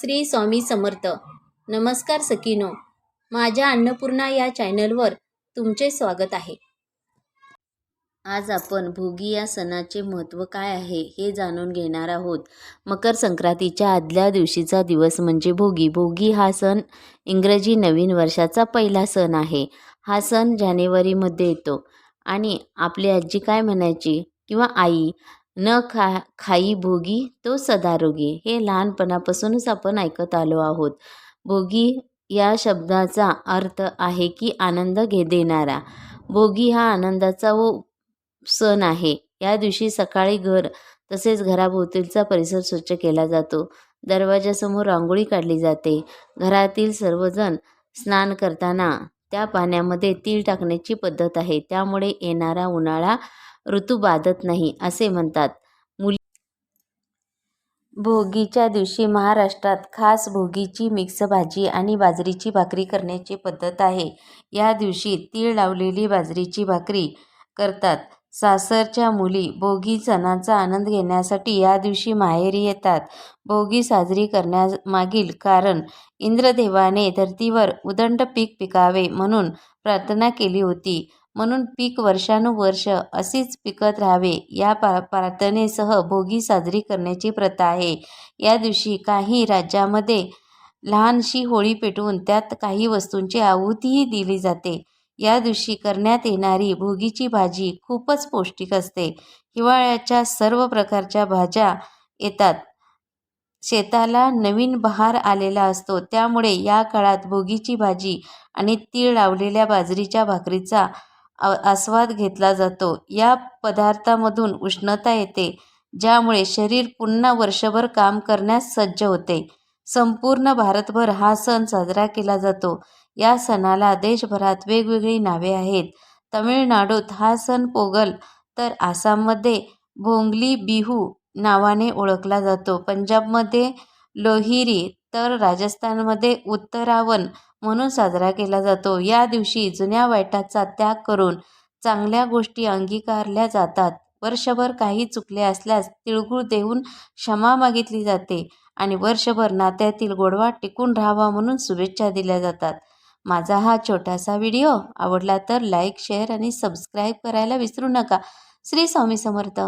श्री स्वामी समर्थ. नमस्कार सकीनो माझ्या अन्नपूर्णा या चॅनलवर तुमचे स्वागत आहे. आज आपण भोगी या सणाचे महत्त्व काय आहे हे जाणून घेणार आहोत. मकर संक्रांतीच्या आदल्या दिवशीचा दिवस म्हणजे भोगी. भोगी हा सण इंग्रजी नवीन वर्षाचा पहिला सण आहे. हा सण जानेवारीमध्ये येतो. आणि आपली आजी काय म्हणायची? किंवा आई न खा खाई भोगी तो सदारोगी हे लहानपणापासूनच आपण ऐकत आलो आहोत. भोगी या शब्दाचा अर्थ आहे की आनंद घे देणारा. भोगी हा आनंदाचा व सण आहे. या दिवशी सकाळी घर तसेच घराभोवतीचा परिसर स्वच्छ केला जातो. दरवाजासमोर रांगोळी काढली जाते. घरातील सर्वजण स्नान करताना त्या पाण्यामध्ये तीळ टाकण्याची पद्धत आहे. त्यामुळे येणारा उन्हाळा ऋतू बाधत नाही असे म्हणतात. मुली भोगीच्या दिवशी महाराष्ट्रात खास भोगीची मिक्स भाजी आणि बाजरीची भाकरी करण्याची पद्धत आहे. या दिवशी तीळ लावलेली बाजरीची भाकरी करतात. सासरच्या मुली भोगी सणाचा आनंद घेण्यासाठी या दिवशी माहेरी येतात. भोगी साजरी करण्यामागील कारण इंद्रदेवाने धर्तीवर उदंड पीक पिकावे म्हणून प्रार्थना केली होती. म्हणून पीक वर्षानुवर्ष असेच पिकत राहावे. या पा प्रार्थनेसह भोगी साजरी करण्याची प्रथा आहे. या दिवशी काही राज्यामध्ये लहानशी होळी पेटवून त्यात काही वस्तूंची आहुतीही दिली जाते. या दिवशी करण्यात येणारी भोगीची भाजी खूपच पौष्टिक असते. हिवाळ्याच्या सर्व प्रकारच्या भाज्या येतात. शेताला नवीन बहार आलेला असतो. त्यामुळे या काळात भोगीची भाजी आणि तीळ लावलेल्या बाजरीच्या भाकरीचा आस्वाद घेतला जातो. या पदार्थामधून उष्णता येते ज्यामुळे शरीर पुन्हा वर्षभर काम करण्यास सज्ज होते. संपूर्ण भारतभर हा सण साजरा केला जातो. या सणाला देशभरात वेगवेगळी नावे आहेत. तमिळनाडूत हा सण पोगल तर आसाममध्ये भोंगली बिहू नावाने ओळखला जातो. पंजाबमध्ये लोहिरी तर राजस्थानमध्ये उत्तरावण म्हणून साजरा केला जातो. या दिवशी जुन्या वाईटाचा त्याग करून चांगल्या गोष्टी अंगीकारल्या जातात. वर्षभर काही चुकले असल्यास तिळगुळ देऊन क्षमा मागितली जाते आणि वर्षभर नात्यातील गोडवा टिकून राहावा म्हणून शुभेच्छा दिल्या जातात. माझा हा छोटासा व्हिडिओ आवडला तर लाईक शेअर आणि सबस्क्राईब करायला विसरू नका. श्री स्वामी समर्थ.